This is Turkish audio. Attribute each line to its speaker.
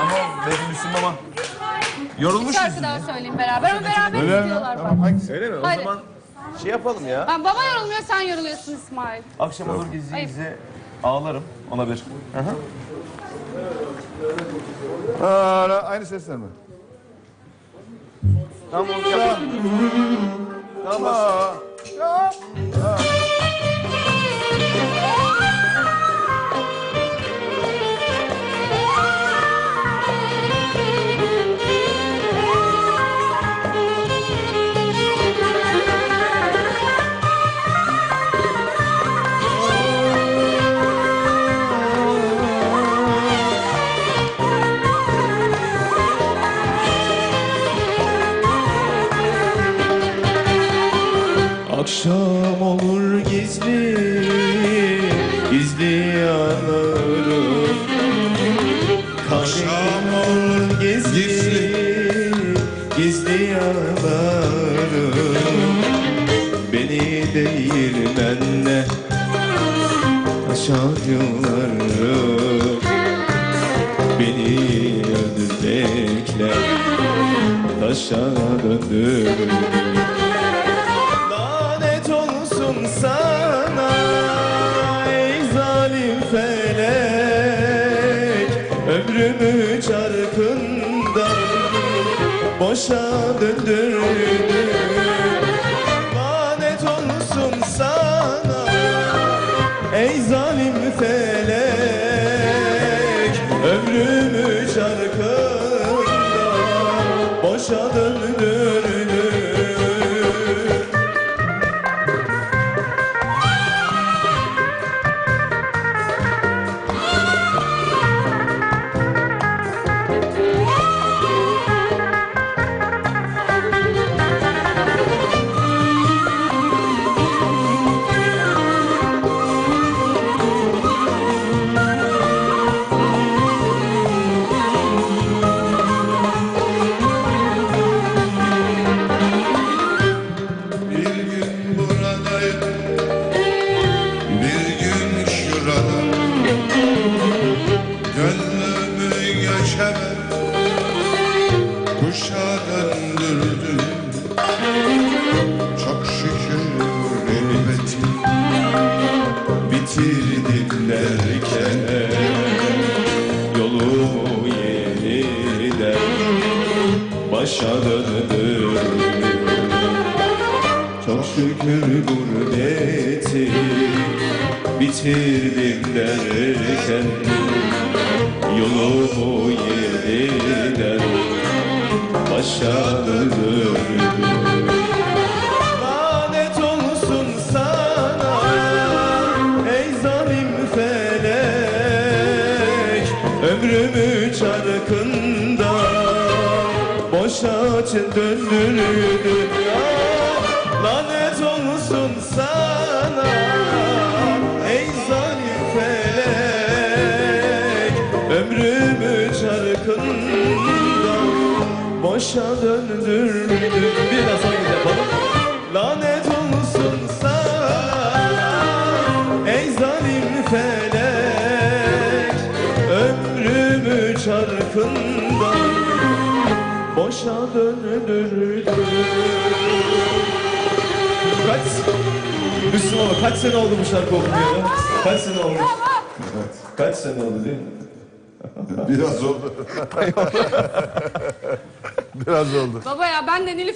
Speaker 1: ama benim Müslüm Baba. Yorulmuş
Speaker 2: Şarkı
Speaker 1: musun?
Speaker 2: daha söyleyeyim beraber ama beraber izliyorlar
Speaker 3: Tamam
Speaker 2: bak.
Speaker 1: Öyle mi?
Speaker 2: Hadi.
Speaker 1: O zaman şey yapalım ya.
Speaker 2: Ha, baba yorulmuyor sen yoruluyorsun İsmail.
Speaker 1: Akşam olur gizlice ağlarım. Ona bir. Hı hı.
Speaker 3: Aa, aynı sesler mi?
Speaker 1: Tamam yapalım. Tamam.
Speaker 4: Akşam olur gizli Gizli yanarım. Akşam olur gizli Gizli. yanarım. Beni değirmenle Aşağı yıllarım Beni öldür bekle Taşa döndür Ömrümü çarkından boşa döndürdün Lanet olsun sana ey zalim felek. Ömrümü çarkından boşa döndürdün bitirdim derken Yolumu yeniden başa döndüm Çok şükür gurbeti bitirdim derken Yolumu yeniden başa döndüm Ömrümü çarkında boşa döndürdün ya Lanet olsun sana ey zalim felek. Ömrümü çarkında boşa döndürdün çarkından boşa döndürdün Kaç? Müslüm ama kaç sene oldu bu şarkı okunmayalı? Kaç sene olmuş? Kaç sene oldu değil mi?
Speaker 3: Biraz oldu. Biraz oldu.
Speaker 2: Baba ya ben de Nilüfer